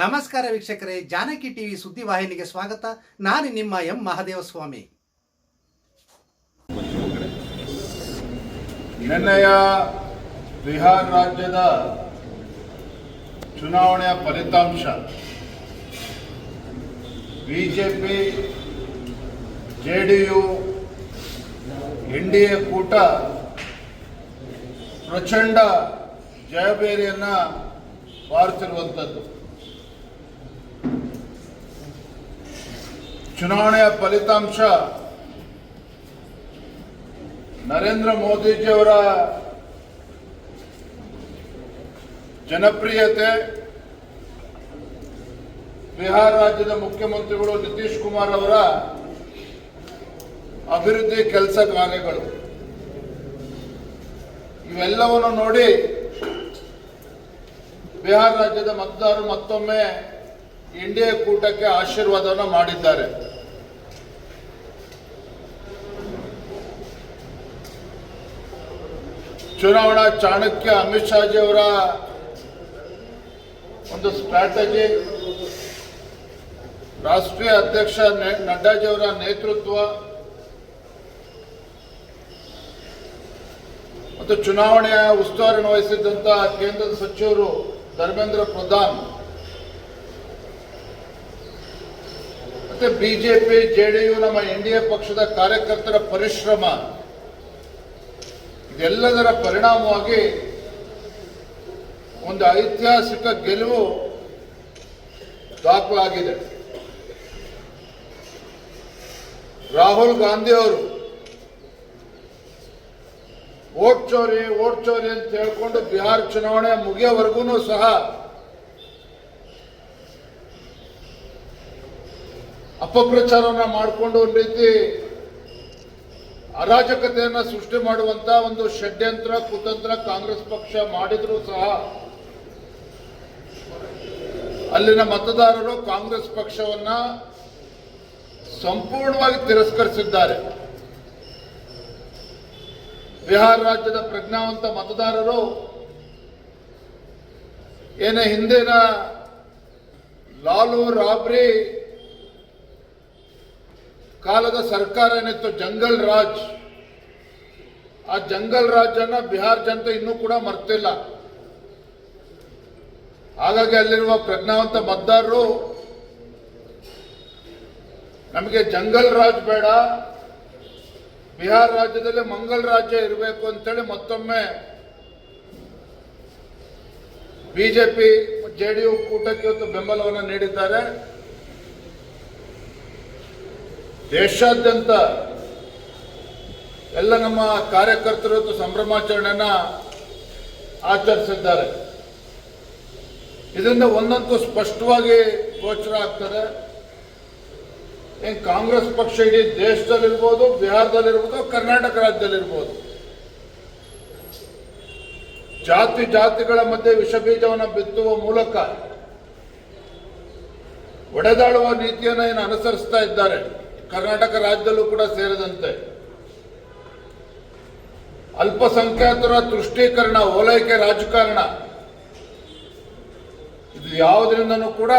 ನಮಸ್ಕಾರ ವೀಕ್ಷಕರೇ, ಜಾನಕಿ ಟಿವಿ ಸುದ್ದಿವಾಹಿನಿಗೆ ಸ್ವಾಗತ. ನಾನು ನಿಮ್ಮ ಎಂ ಮಹದೇವಸ್ವಾಮಿ. ನಿನ್ನೆಯ ಬಿಹಾರ್ ರಾಜ್ಯದ ಚುನಾವಣೆಯ ಫಲಿತಾಂಶ. BJP J D U N D A ಕೂಟ ಪ್ರಚಂಡ ಜಯಬೇರಿಯನ್ನು ಬಾರಿಸಿರುವಂಥದ್ದು. ಚುನಾವಣೆಯ ಫಲಿತಾಂಶ. ನರೇಂದ್ರ ಮೋದಿಜಿಯವರ ಜನಪ್ರಿಯತೆ. ಬಿಹಾರ ರಾಜ್ಯದ ಮುಖ್ಯಮಂತ್ರಿಗಳು ನಿತೀಶ್ ಕುಮಾರ್ ಅವರ ಅಭಿವೃದ್ಧಿ ಕೆಲಸ ಕಾರ್ಯಗಳು. ಇವೆಲ್ಲವನ್ನು ನೋಡಿ ಬಿಹಾರ ರಾಜ್ಯದ ಮತದಾರರು ಮತ್ತೊಮ್ಮೆ ಇಂಡಿಯಾ ಕೂಟಕ್ಕೆ ಆಶೀರ್ವಾದವನ್ನು ಮಾಡಿದ್ದಾರೆ. ಚುನಾವಣಾ ಚಾಣಕ್ಯ ಅಮಿತ್ ಶಾಜಿ ಅವರ ಒಂದು ಸ್ಟ್ರಾಟಜಿ ರಾಷ್ಟ್ರೀಯ ಅಧ್ಯಕ್ಷ ನಡ್ಡಾಜಿಯವರ ನೇತೃತ್ವ, ಮತ್ತು ಚುನಾವಣೆಯ ಉಸ್ತುವಾರಿಯನ್ನು ವಹಿಸಿದ್ದಂಥ ಕೇಂದ್ರದ ಸಚಿವರು ಧರ್ಮೇಂದ್ರ ಪ್ರಧಾನ್. ಮತ್ತು ಬಿಜೆಪಿ ಜೆಡಿಯು ನಮ್ಮ ಎನ್ ಪಕ್ಷದ ಕಾರ್ಯಕರ್ತರ ಪರಿಶ್ರಮ. ಇದೆಲ್ಲದರ ಪರಿಣಾಮವಾಗಿ ಒಂದು ಐತಿಹಾಸಿಕ ಗೆಲುವು ದಾಖಲಾಗಿದೆ ರಾಹುಲ್ ಗಾಂಧಿ ಅವರು ಓಟ್ ಚೋರಿ ಓಟ್ ಚೋರಿ ಅಂತ ಹೇಳ್ಕೊಂಡು ಬಿಹಾರ ಚುನಾವಣೆ ಮುಗಿಯೋವರೆಗೂ ಸಹ ಅಪಪ್ರಚಾರವನ್ನ ಮಾಡಿಕೊಂಡು ಒಂದು ರೀತಿ ಅರಾಜಕತೆಯನ್ನ ಸೃಷ್ಟಿ ಮಾಡುವಂತ ಒಂದು ಷಡ್ಯಂತ್ರ, ಕುತಂತ್ರ ಕಾಂಗ್ರೆಸ್ ಪಕ್ಷ ಮಾಡಿದರೂ ಸಹ ಅಲ್ಲಿನ ಮತದಾರರು ಕಾಂಗ್ರೆಸ್ ಪಕ್ಷವನ್ನ ಸಂಪೂರ್ಣವಾಗಿ ತಿರಸ್ಕರಿಸಿದ್ದಾರೆ. ಬಿಹಾರ ರಾಜ್ಯದ ಪ್ರಜ್ಞಾವಂತ ಮತದಾರರು ಏನೇ ಹಿಂದಿನ ಲಾಲು ರಾಬ್ರಿ ಕಾಲದ ಸರ್ಕಾರ ಏನಿತ್ತು? ಜಂಗಲ್ ರಾಜ್. ಆ ಜಂಗಲ್ ರಾಜನ್ನ ಬಿಹಾರ್ ಜನತೆ ಇನ್ನೂ ಕೂಡ ಮರ್ತಿಲ್ಲ. ಹಾಗಾಗಿ ಅಲ್ಲಿರುವ ಪ್ರಜ್ಞಾವಂತ ಮತದಾರರು, ನಮಗೆ ಜಂಗಲ್ ರಾಜ್ ಬೇಡ, ಬಿಹಾರ್ ರಾಜ್ಯದಲ್ಲಿ ಮಂಗಲ್ ರಾಜ್ಯ ಇರಬೇಕು ಅಂತೇಳಿ ಮತ್ತೊಮ್ಮೆ ಬಿಜೆಪಿ ಜೆಡಿಯು ಕೂಟಕ್ಕೆ ಇವತ್ತು ಬೆಂಬಲವನ್ನು ನೀಡಿದ್ದಾರೆ. ದೇಶಾದ್ಯಂತ ಎಲ್ಲ ನಮ್ಮ ಕಾರ್ಯಕರ್ತರು ಸಂಭ್ರಮಾಚರಣೆಯನ್ನ ಆಚರಿಸಿದ್ದಾರೆ. ಇದರಿಂದ ಒಂದಂತೂ ಸ್ಪಷ್ಟವಾಗಿ ಗೋಚರ ಆಗ್ತದೆ. ಏನು ಕಾಂಗ್ರೆಸ್ ಪಕ್ಷ ಇಡೀ ದೇಶದಲ್ಲಿರ್ಬೋದು, ಬಿಹಾರದಲ್ಲಿರ್ಬೋದು, ಕರ್ನಾಟಕ ರಾಜ್ಯದಲ್ಲಿರ್ಬೋದು. ಜಾತಿ ಜಾತಿಗಳ ಮಧ್ಯೆ ವಿಷಬೀಜವನ್ನು ಬಿತ್ತುವ ಮೂಲಕ ಒಡೆದಾಡುವ ನೀತಿಯನ್ನು ಏನು ಅನುಸರಿಸ್ತಾ ಇದ್ದಾರೆ. ಕರ್ನಾಟಕ ರಾಜ್ಯದಲ್ಲೂ ಕೂಡ ಸೇರಿದಂತೆ ಅಲ್ಪಸಂಖ್ಯಾತರ ತುಷ್ಟೀಕರಣ, ಓಲೈಕೆ ರಾಜಕಾರಣ, ಇದು ಯಾವುದರಿಂದನೂ ಕೂಡ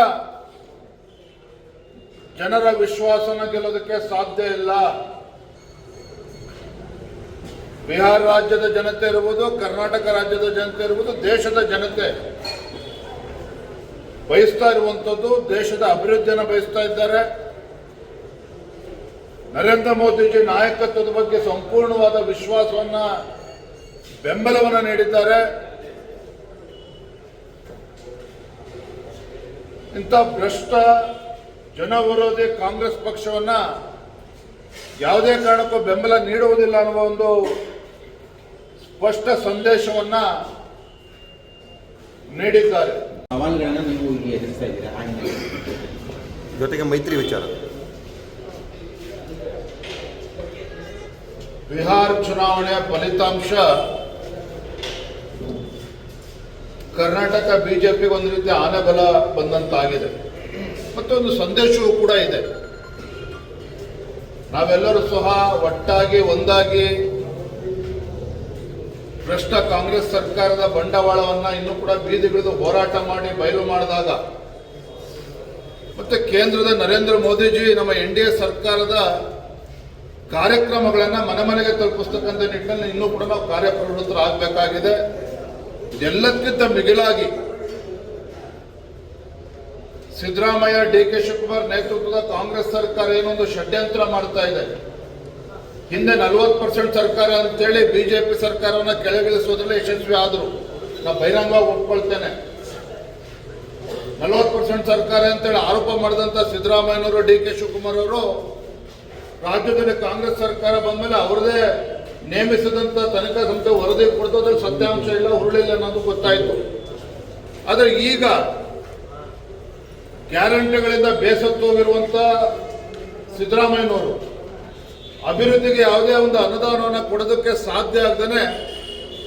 ಜನರ ವಿಶ್ವಾಸನ ಗೆಲ್ಲೋದಕ್ಕೆ ಸಾಧ್ಯ ಇಲ್ಲ. ಬಿಹಾರ ರಾಜ್ಯದ ಜನತೆ ಇರುವುದು ಕರ್ನಾಟಕ ರಾಜ್ಯದ ಜನತೆ ಇರುವುದು ದೇಶದ ಜನತೆ ಬಯಸ್ತಾ ಇರುವಂಥದ್ದು, ದೇಶದ ಅಭಿವೃದ್ಧಿಯನ್ನು ಬಯಸ್ತಾ ಇದ್ದಾರೆ. ನರೇಂದ್ರ ಮೋದಿಜಿ ನಾಯಕತ್ವದ ಬಗ್ಗೆ ಸಂಪೂರ್ಣವಾದ ವಿಶ್ವಾಸವನ್ನ ಬೆಂಬಲವನ್ನು ನೀಡಿದ್ದಾರೆ. ಇಂಥ ಭ್ರಷ್ಟ ಜನ ವಿರೋಧಿ ಕಾಂಗ್ರೆಸ್ ಪಕ್ಷವನ್ನ ಯಾವುದೇ ಕಾರಣಕ್ಕೂ ಬೆಂಬಲ ನೀಡುವುದಿಲ್ಲ ಅನ್ನುವ ಒಂದು ಸ್ಪಷ್ಟ ಸಂದೇಶವನ್ನ ನೀಡಿದ್ದಾರೆ. ಸವಾಲುಗಳನ್ನು ನೀವು ಇಲ್ಲಿ ಎದುರಿಸ್ತಾ ಇದ್ದೀರಾ? ಜೊತೆಗೆ ಮೈತ್ರಿ ವಿಚಾರ. ಬಿಹಾರ್ ಚುನಾವಣೆಯ ಫಲಿತಾಂಶ. ಕರ್ನಾಟಕ ಬಿಜೆಪಿಗೆ ಒಂದು ರೀತಿ ಆನೆಬಲ ಬಂದಂತಾಗಿದೆ. ಮತ್ತೊಂದು ಸಂದೇಶವೂ ಕೂಡ ಇದೆ. ನಾವೆಲ್ಲರೂ ಸಹ ಒಟ್ಟಾಗಿ, ಒಂದಾಗಿ ಭ್ರಷ್ಟ ಕಾಂಗ್ರೆಸ್ ಸರ್ಕಾರದ ಬಂಡವಾಳವನ್ನ ಇನ್ನೂ ಕೂಡ ಬೀದಿಗಿಳಿದು ಹೋರಾಟ ಮಾಡಿ ಬಯಲು ಮಾಡಿದಾಗ, ಮತ್ತೆ ಕೇಂದ್ರದ ನರೇಂದ್ರ ಮೋದಿಜಿ ನಮ್ಮ ಎನ್ ಸರ್ಕಾರದ ಕಾರ್ಯಕ್ರಮಗಳನ್ನು ಮನೆ ಮನೆಗೆ ತಲುಪಿಸ್ತಕ್ಕಂಥ ನಿಟ್ಟಿನಲ್ಲಿ ಇನ್ನೂ ಕೂಡ ನಾವು ಕಾರ್ಯಪ್ರವೃತ್ತರಾಗಬೇಕಾಗಿದೆ. ಇದೆಲ್ಲಕ್ಕಿಂತ ಮಿಗಿಲಾಗಿ ಸಿದ್ದರಾಮಯ್ಯ ಡಿ ಕೆ ಶಿವಕುಮಾರ್ ನೇತೃತ್ವದ ಕಾಂಗ್ರೆಸ್ ಸರ್ಕಾರ ಏನೊಂದು ಷಡ್ಯಂತ್ರ ಮಾಡ್ತಾ ಇದೆ. ಹಿಂದೆ ನಲವತ್ತು ಪರ್ಸೆಂಟ್ ಸರ್ಕಾರ ಅಂತೇಳಿ ಬಿಜೆಪಿ ಸರ್ಕಾರವನ್ನು ಕೆಳಗಿಳಿಸೋದ್ರಲ್ಲಿ ಯಶಸ್ವಿ ಆದರು. ನಾ ಬಹಿರಂಗವಾಗಿ ಒಪ್ಕೊಳ್ತೇನೆ. ನಲವತ್ತು ಪರ್ಸೆಂಟ್ ಸರ್ಕಾರ ಅಂತೇಳಿ ಆರೋಪ ಮಾಡಿದಂತ ಸಿದ್ದರಾಮಯ್ಯನವರು ಡಿ ಕೆ ಶಿವಕುಮಾರ್ ಅವರು ರಾಜ್ಯದಲ್ಲಿ ಕಾಂಗ್ರೆಸ್ ಸರ್ಕಾರ ಬಂದ್ಮೇಲೆ ಅವರದೇ ನೇಮಿಸಿದಂತ ತನಿಖಾ ಸಂಸ್ಥೆ ವರದಿ ಕೊಡ್ತೋದ್ರಲ್ಲಿ ಸತ್ಯಾಂಶ ಇಲ್ಲ ಹುರುಳಿಲ್ಲ ಅನ್ನೋದು ಗೊತ್ತಾಯ್ತು. ಆದರೆ ಈಗ ಗ್ಯಾರಂಟಿಗಳಿಂದ ಬೇಸತ್ತು ಹೋಗಿರುವಂತ ಸಿದ್ದರಾಮಯ್ಯನವರು ಅಭಿವೃದ್ಧಿಗೆ ಯಾವುದೇ ಒಂದು ಅನುದಾನವನ್ನು ಕೊಡೋದಕ್ಕೆ ಸಾಧ್ಯ ಆಗದೇ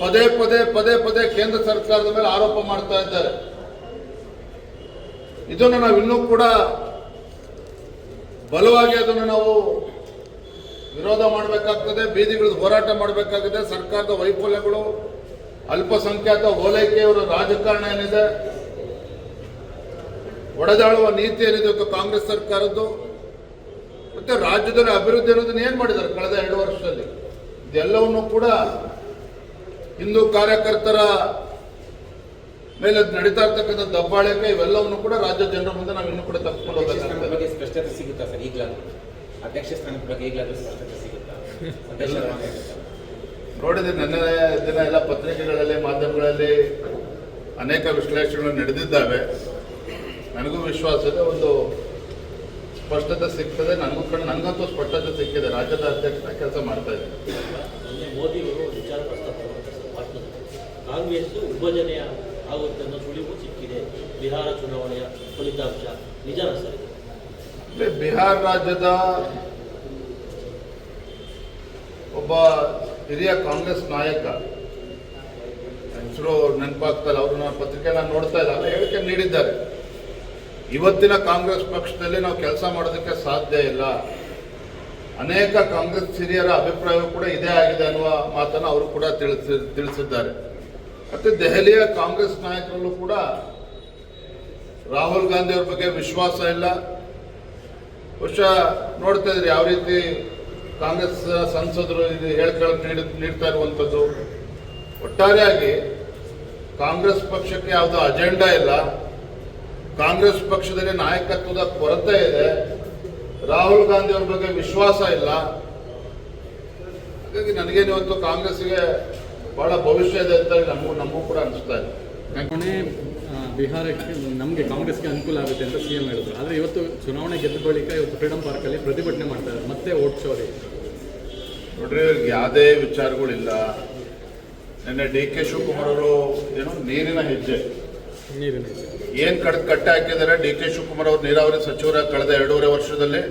ಪದೇ ಪದೇ ಪದೇ ಪದೇ ಕೇಂದ್ರ ಸರ್ಕಾರದ ಮೇಲೆ ಆರೋಪ ಮಾಡ್ತಾ ಇದ್ದಾರೆ. ಇದನ್ನು ನಾವು ಇನ್ನೂ ಕೂಡ ಬಲವಾಗಿ ಅದನ್ನು ನಾವು ವಿರೋಧ ಮಾಡಬೇಕಾಗ್ತದೆ, ಬೀದಿಗಿಳಿದು ಹೋರಾಟ ಮಾಡಬೇಕಾಗಿದೆ ಸರ್ಕಾರದ ವೈಫಲ್ಯಗಳು, ಅಲ್ಪಸಂಖ್ಯಾತ ಓಲೈಕೆಯವರ ರಾಜಕಾರಣ ಏನಿದೆ, ಒಡೆದಾಳುವ ನೀತಿ ಏನಿದೆ ಕಾಂಗ್ರೆಸ್ ಸರ್ಕಾರದ್ದು, ಮತ್ತೆ ರಾಜ್ಯದಲ್ಲಿ ಅಭಿವೃದ್ಧಿ ಅನ್ನೋದನ್ನ ಏನ್ ಮಾಡಿದ್ದಾರೆ ಕಳೆದ ಎರಡು ವರ್ಷದಲ್ಲಿ? ಇದೆಲ್ಲವನ್ನು ಕೂಡ ಹಿಂದೂ ಕಾರ್ಯಕರ್ತರ ಮೇಲೆ ನಡೀತಾ ಇರ್ತಕ್ಕಂಥ ದಬ್ಬಾಳಿಕೆ ಇವೆಲ್ಲವನ್ನು ಕೂಡ ರಾಜ್ಯ ಜನರ ಮುಂದೆ ನಾವು ಇನ್ನೂ ಕೂಡ ತಪ್ಪಿಕೊಂಡು ಸಿಗುತ್ತಾ ಸರ್ ಹೋಗಬೇಕಾಗ್ತದೆ ಅಧ್ಯಕ್ಷ ಸ್ಥಾನದ ಬಗ್ಗೆ ಈಗಲಾದ್ರೂ ಸ್ಪಷ್ಟತೆ ಸಿಗುತ್ತಾ. ನೋಡಿದ್ರೆ ನನ್ನ ದಿನ ಎಲ್ಲ ಪತ್ರಿಕೆಗಳಲ್ಲಿ ಮಾಧ್ಯಮಗಳಲ್ಲಿ ಅನೇಕ ವಿಶ್ಲೇಷಣೆಗಳು ನಡೆದಿದ್ದಾವೆ. ನನಗೂ ವಿಶ್ವಾಸ ಇದೆ ಒಂದು ಸ್ಪಷ್ಟತೆ ಸಿಗ್ತದೆ. ನನಗೂ ಕಡೆ ನನಗಂತೂ ಸ್ಪಷ್ಟತೆ ಸಿಕ್ಕಿದೆ. ರಾಜ್ಯದ ಅಧ್ಯಕ್ಷನ ಕೆಲಸ ಮಾಡ್ತಾ ಇದ್ದೀನಿ ಮೊನ್ನೆ ಮೋದಿ ಅವರು ವಿಚಾರ ಪ್ರಸ್ತಾಪ ಸರ್ ಕಾಂಗ್ರೆಸ್ ವಿಭಜನೆಯ ಆಗುತ್ತೆ ಅನ್ನೋ ಸುಳಿವು ಸಿಕ್ಕಿದೆ. ಬಿಹಾರ ಚುನಾವಣೆಯ ಫಲಿತಾಂಶ ನಿಜಾನ ಸರಿ ಇದು? ಬಿಹಾರ ರಾಜ್ಯದ ಒಬ್ಬ ಹಿರಿಯ ಕಾಂಗ್ರೆಸ್ ನಾಯಕ. ಹೆಸರು ನೆನಪಾಗ್ತಲ್ಲ ಅವ್ರನ್ನ ಪತ್ರಿಕೆ ನಾನು ನೋಡ್ತಾ ಇಲ್ಲ ಹೇಳಿಕೆ ನೀಡಿದ್ದಾರೆ. ಇವತ್ತಿನ ಕಾಂಗ್ರೆಸ್ ಪಕ್ಷದಲ್ಲಿ ನಾವು ಕೆಲಸ ಮಾಡೋದಕ್ಕೆ ಸಾಧ್ಯ ಇಲ್ಲ. ಅನೇಕ ಕಾಂಗ್ರೆಸ್ ಹಿರಿಯರ ಅಭಿಪ್ರಾಯ ಕೂಡ ಇದೇ ಆಗಿದೆ ಅನ್ನುವ ಮಾತನ್ನು ಅವರು ಕೂಡ ತಿಳಿಸಿ, ತಿಳಿಸಿದ್ದಾರೆ. ಮತ್ತು ದೆಹಲಿಯ ಕಾಂಗ್ರೆಸ್ ನಾಯಕರಲ್ಲೂ ಕೂಡ ರಾಹುಲ್ ಗಾಂಧಿ ಅವ್ರ ಬಗ್ಗೆ ವಿಶ್ವಾಸ ಇಲ್ಲ. ಬಹುಶಃ ನೋಡ್ತಾ ಇದ್ರಿ ಯಾವ ರೀತಿ ಕಾಂಗ್ರೆಸ್ ಸಂಸದರು ಇದು ಹೇಳ್ಕೊಳಕ್ ನೀಡಿ ನೀಡ್ತಾ ಇರುವಂಥದ್ದು. ಒಟ್ಟಾರೆಯಾಗಿ ಕಾಂಗ್ರೆಸ್ ಪಕ್ಷಕ್ಕೆ ಯಾವುದೋ ಅಜೆಂಡಾ ಇಲ್ಲ. ಕಾಂಗ್ರೆಸ್ ಪಕ್ಷದಲ್ಲಿ ನಾಯಕತ್ವದ ಕೊರತೆ ಇದೆ. ರಾಹುಲ್ ಗಾಂಧಿ ಅವ್ರ ಬಗ್ಗೆ ವಿಶ್ವಾಸ ಇಲ್ಲ. ಹಾಗಾಗಿ ನನಗೇನು ಇವತ್ತು ಕಾಂಗ್ರೆಸ್ಗೆ ಬಹಳ ಭವಿಷ್ಯ ಇದೆ ಅಂತ ನಮಗೂ ನಮಗೂ ಕೂಡ ಅನಿಸ್ತಾ ಇದೆ. ಬಿಹಾರಕ್ಕೆ ನಮಗೆ ಕಾಂಗ್ರೆಸ್ಗೆ ಅನುಕೂಲ ಆಗುತ್ತೆ ಅಂತ ಸಿ ಎಂ ಹೇಳಿದ್ರು. ಆದರೆ ಇವತ್ತು ಚುನಾವಣೆ ಗೆದ್ದ ಬಳಿಕ ಇವತ್ತು ಫ್ರೀಡಮ್ ಪಾರ್ಕಲ್ಲಿ ಪ್ರತಿಭಟನೆ ಮಾಡ್ತಾರೆ ಮತ್ತೆ ಓಟ್ ಚೋರಿ ನೋಡ್ರಿ ಅವ್ರಿಗೆ ಯಾವುದೇ ವಿಚಾರಗಳಿಲ್ಲ. ನಿನ್ನೆ ಡಿ ಕೆ ಶಿವಕುಮಾರ್ ಅವರು ಏನು ನೀರಿನ ಹೆಜ್ಜೆ. ನೀರಿನ ಹೆಜ್ಜೆ. ಏನು ಕಡ್ ಕಟ್ಟ ಹಾಕಿದ್ದಾರೆ? ಡಿ ಕೆ ಶಿವಕುಮಾರ್ ಅವರು ನೀರಾವರಿ ಸಚಿವರಾಗಿ ಕಳೆದ ಎರಡೂವರೆ ವರ್ಷದಲ್ಲಿ.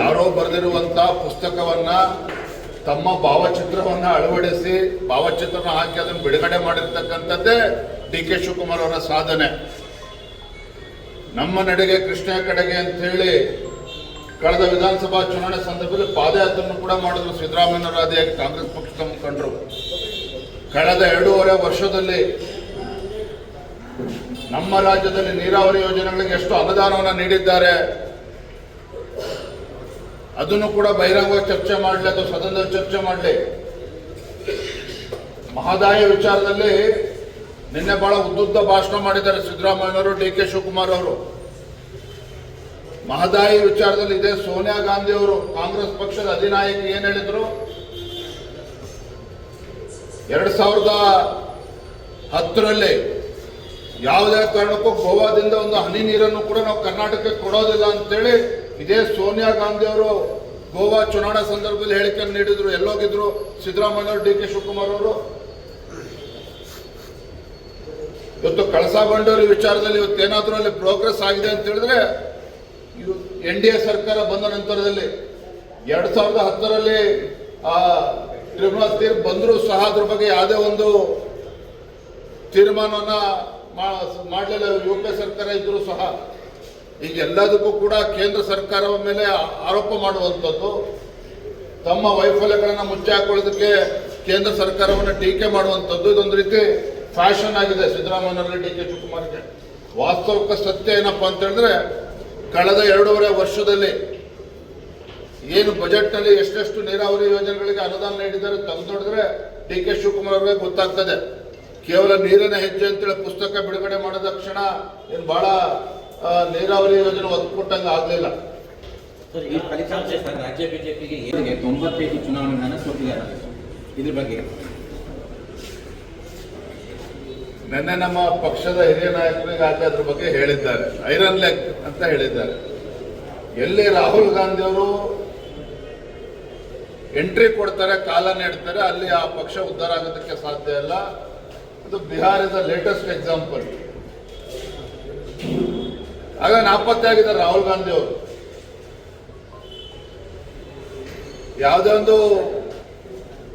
ಯಾರೋ ಬರೆದಿರುವಂಥ ಪುಸ್ತಕವನ್ನ ತಮ್ಮ ಭಾವಚಿತ್ರವನ್ನ ಅಳವಡಿಸಿ ಭಾವಚಿತ್ರನ ಹಾಕಿ ಅದನ್ನು ಬಿಡುಗಡೆ ಮಾಡಿರ್ತಕ್ಕಂಥದ್ದೇ ಡಿ ಕೆ ಶಿವಕುಮಾರ್ ಅವರ ಸಾಧನೆ. ನಮ್ಮ ನಡೆಗೆ ಕೃಷ್ಣ ಕಡೆಗೆ ಅಂತ ಹೇಳಿ ಕಳೆದ ವಿಧಾನಸಭಾ ಚುನಾವಣೆ ಸಂದರ್ಭದಲ್ಲಿ ಪಾದಯಾತ್ರೆಯನ್ನು ಕೂಡ ಮಾಡಿದ್ರು ಸಿದ್ದರಾಮಯ್ಯನವರಾದಿಯಾಗಿ ಕಾಂಗ್ರೆಸ್ ಪಕ್ಷದ ಮುಖಂಡರು. ಕಳೆದ ಎರಡೂವರೆ ವರ್ಷದಲ್ಲಿ ನಮ್ಮ ರಾಜ್ಯದಲ್ಲಿ ನೀರಾವರಿ ಯೋಜನೆಗಳಿಗೆ ಎಷ್ಟು ಅನುದಾನವನ್ನು ನೀಡಿದ್ದಾರೆ, ಅದನ್ನು ಕೂಡ ಬಹಿರಂಗವಾಗಿ ಚರ್ಚೆ ಮಾಡಲಿ ಅಥವಾ ಸದನದಲ್ಲಿ ಚರ್ಚೆ ಮಾಡಲಿ. ಮಹದಾಯ ವಿಚಾರದಲ್ಲಿ ನಿನ್ನೆ ಬಹಳ ಉದ್ದುದ್ದ ಭಾಷಣ ಮಾಡಿದ್ದಾರೆ ಸಿದ್ದರಾಮಯ್ಯವರು ಡಿ ಕೆ ಶಿವಕುಮಾರ್ ಅವರು. ಮಹದಾಯಿ ವಿಚಾರದಲ್ಲಿ ಇದೆ. ಸೋನಿಯಾ ಗಾಂಧಿ ಅವರು ಕಾಂಗ್ರೆಸ್ ಪಕ್ಷದ ಅಧಿನಾಯಕಿ ಏನ್ ಹೇಳಿದ್ರು? ಎರಡ್ ಸಾವಿರದ ಹತ್ತರಲ್ಲಿ ಯಾವುದೇ ಕಾರಣಕ್ಕೂ ಗೋವಾದಿಂದ ಒಂದು ಹನಿ ನೀರನ್ನು ಕೂಡ ನಾವು ಕರ್ನಾಟಕಕ್ಕೆ ಕೊಡೋದಿಲ್ಲ ಅಂತೇಳಿ ಇದೇ ಸೋನಿಯಾ ಗಾಂಧಿ ಅವರು ಗೋವಾ ಚುನಾವಣಾ ಸಂದರ್ಭದಲ್ಲಿ ಹೇಳಿಕೆಯನ್ನು ನೀಡಿದ್ರು. ಎಲ್ಲೋಗಿದ್ರು ಸಿದ್ದರಾಮಯ್ಯ ಡಿ ಕೆ ಶಿವಕುಮಾರ್ ಅವರು. ಇವತ್ತು ಕಳಸಾ ಬಂಡೂರಿ ವಿಚಾರದಲ್ಲಿ ಇವತ್ತು ಅಲ್ಲಿ ಪ್ರೋಗ್ರೆಸ್ ಆಗಿದೆ ಅಂತ ಹೇಳಿದ್ರೆ ಎನ್ ಡಿ ಎ ಸರ್ಕಾರ ಬಂದ ನಂತರದಲ್ಲಿ ಎರಡ್ ಸಾವಿರದ ಹತ್ತರಲ್ಲಿ ಆ ಟ್ರಿಬ್ಯುನಲ್ ತೀರ್ಪು ಬಂದರೂ ಸಹ ಅದ್ರ ಬಗ್ಗೆ ಯಾವುದೇ ಒಂದು ತೀರ್ಮಾನವನ್ನ ಮಾಡಲಿಲ್ಲ ಯು ಪಿ ಸರ್ಕಾರ ಇದ್ರೂ ಸಹ. ಈಗ ಎಲ್ಲದಕ್ಕೂ ಕೂಡ ಕೇಂದ್ರ ಸರ್ಕಾರದ ಮೇಲೆ ಆರೋಪ ಮಾಡುವಂಥದ್ದು, ತಮ್ಮ ವೈಫಲ್ಯಗಳನ್ನು ಮುಚ್ಚಿ ಹಾಕೊಳ್ಳೋದಕ್ಕೆ ಕೇಂದ್ರ ಸರ್ಕಾರವನ್ನು ಟೀಕೆ ಮಾಡುವಂಥದ್ದು, ಇದೊಂದು ರೀತಿ ಫ್ಯಾಷನ್ ಆಗಿದೆ. ಸಿದ್ದರಾಮಯ್ಯನವರಿಗೆ ಡಿ ಕೆ ಶಿವಕುಮಾರ್ಗೆ. ವಾಸ್ತವಿಕ ಸತ್ಯ ಏನಪ್ಪ ಅಂತ ಹೇಳಿದ್ರೆ ಕಳೆದ ಎರಡೂವರೆ ವರ್ಷದಲ್ಲಿ ಏನು ಬಜೆಟ್ನಲ್ಲಿ ಎಷ್ಟೆಷ್ಟು ನೀರಾವರಿ ಯೋಜನೆಗಳಿಗೆ ಅನುದಾನ ನೀಡಿದ್ದಾರೆ ತಂದು ನೋಡಿದ್ರೆ ಡಿ ಕೆ ಶಿವಕುಮಾರ್ ಅವರಿಗೆ ಗೊತ್ತಾಗ್ತದೆ. ಕೇವಲ ನೀರಿನ ಹೆಜ್ಜೆ ಅಂತೇಳಿ ಪುಸ್ತಕ ಬಿಡುಗಡೆ ಮಾಡಿದ ತಕ್ಷಣ ಏನು ಬಹಳ ನೀರಾವರಿ ಯೋಜನೆ ಒದ್ಕೊಟ್ಟಂಗೆ ಆಗಲಿಲ್ಲ. ಈ ಫಲಿತಾಂಶ ರಾಜ್ಯ ಬಿಜೆಪಿಗೆ ಏನಿಗೆ ತೊಂಬತ್ತೈದು ಚುನಾವಣೆಗಳನ್ನು ಸೋತಿದ್ದಾರೆ. ಇದ್ರ ಬಗ್ಗೆ. ನಿನ್ನೆ ನಮ್ಮ ಪಕ್ಷದ ಹಿರಿಯ ನಾಯಕರಿಗೆ ಅದ್ರ ಬಗ್ಗೆ ಹೇಳಿದ್ದಾರೆ. ಐರನ್ ಲೆಗ್ ಅಂತ ಹೇಳಿದ್ದಾರೆ. ಎಲ್ಲಿ ರಾಹುಲ್ ಗಾಂಧಿ ಅವರು ಎಂಟ್ರಿ ಕೊಡ್ತಾರೆ, ಕಾಲ ನೀಡ್ತಾರೆ, ಅಲ್ಲಿ ಆ ಪಕ್ಷ ಉದ್ಧಾರ ಆಗೋದಕ್ಕೆ ಸಾಧ್ಯ ಇಲ್ಲ. ಇದು Bihar is the latest example ಆಗ ನಾಪತ್ತೆ ಆಗಿದ್ದಾರೆ ರಾಹುಲ್ ಗಾಂಧಿ ಅವರು ಯಾವುದೇ ಒಂದು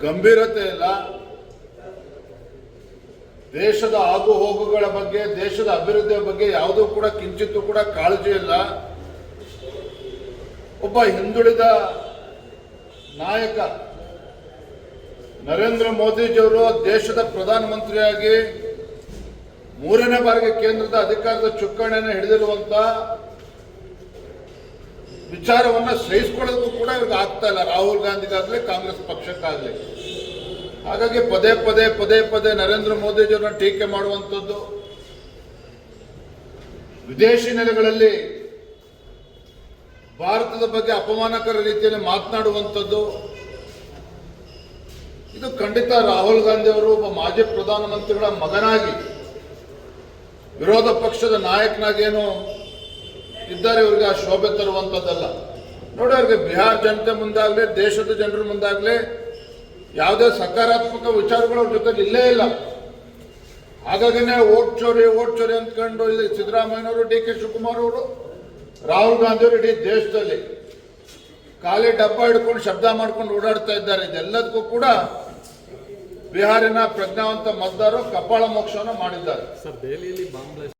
ಗಂಭೀರತೆ ಇಲ್ಲ. ದೇಶದ ಆಗು ಹೋಗುಗಳ ಬಗ್ಗೆ, ದೇಶದ ಅಭಿವೃದ್ಧಿಯ ಬಗ್ಗೆ ಯಾವುದೂ ಕೂಡ ಕಿಂಚಿತ್ತು ಕೂಡ ಕಾಳಜಿ ಇಲ್ಲ. ಒಬ್ಬ ಹಿಂದುಳಿದ ನಾಯಕ ನರೇಂದ್ರ ಮೋದಿಜಿಯವರು ದೇಶದ ಪ್ರಧಾನಮಂತ್ರಿಯಾಗಿ ಮೂರನೇ ಬಾರಿಗೆ ಕೇಂದ್ರದ ಅಧಿಕಾರದ ಚುಕ್ಕಣೆಯನ್ನು ಹಿಡಿದಿರುವಂತ ವಿಚಾರವನ್ನ ಸಹಿಸಿಕೊಳ್ಳೋದಕ್ಕೂ ಕೂಡ ಇವ್ರಿಗೆ ಆಗ್ತಾ ಇಲ್ಲ. ರಾಹುಲ್ ಗಾಂಧಿಗಾಗಲಿ, ಕಾಂಗ್ರೆಸ್ ಪಕ್ಷಕ್ಕಾಗ್ಲಿ. ಹಾಗಾಗಿ ಪದೇ ಪದೇ ಪದೇ ಪದೇ ನರೇಂದ್ರ ಮೋದಿಜಿಯವರನ್ನ ಟೀಕೆ ಮಾಡುವಂಥದ್ದು ವಿದೇಶಿ ನೆಲೆಗಳಲ್ಲಿ ಭಾರತದ ಬಗ್ಗೆ ಅಪಮಾನಕರ ರೀತಿಯಲ್ಲಿ ಮಾತನಾಡುವಂಥದ್ದು. ಇದು ಖಂಡಿತ ರಾಹುಲ್ ಗಾಂಧಿ ಅವರು ಒಬ್ಬ ಮಾಜಿ ಪ್ರಧಾನಮಂತ್ರಿಗಳ ಮಗನಾಗಿ, ವಿರೋಧ ಪಕ್ಷದ ನಾಯಕನಾಗೇನು ಇದ್ದಾರೆ ಇವರಿಗೆ ಆ ಶೋಭೆ ತರುವಂಥದ್ದಲ್ಲ. ನೋಡಿ ಅವ್ರಿಗೆ ಬಿಹಾರ್ ಜನತೆ ಮುಂದಾಗಲಿ, ದೇಶದ ಜನರ ಮುಂದಾಗಲಿ ಯಾವುದೇ ಸಕಾರಾತ್ಮಕ ವಿಚಾರಗಳು ಜೊತೆಲಿ ಇಲ್ಲೇ ಇಲ್ಲ. ಹಾಗಾಗಿನೇ ಓಟ್ ಚೋರಿ ಓಟ್ ಚೋರಿ ಅಂದ್ಕೊಂಡು ಇಲ್ಲಿ ಸಿದ್ದರಾಮಯ್ಯನವರು, ಡಿ ಕೆ ಶಿವಕುಮಾರ್ ಅವರು, ರಾಹುಲ್ ಗಾಂಧಿ ಅವರು ಇಡೀ ದೇಶದಲ್ಲಿ ಖಾಲಿ ಡಬ್ಬ ಹಿಡ್ಕೊಂಡು ಶಬ್ದ ಮಾಡ್ಕೊಂಡು ಓಡಾಡ್ತಾ ಇದ್ದಾರೆ. ಇದೆಲ್ಲದಕ್ಕೂ ಕೂಡ ಬಿಹಾರಿನ ಪ್ರಜ್ಞಾವಂತ ಮತದಾರರು ಕಪಾಳ ಮೋಕ್ಷವನ್ನು ಮಾಡಿದ್ದಾರೆ.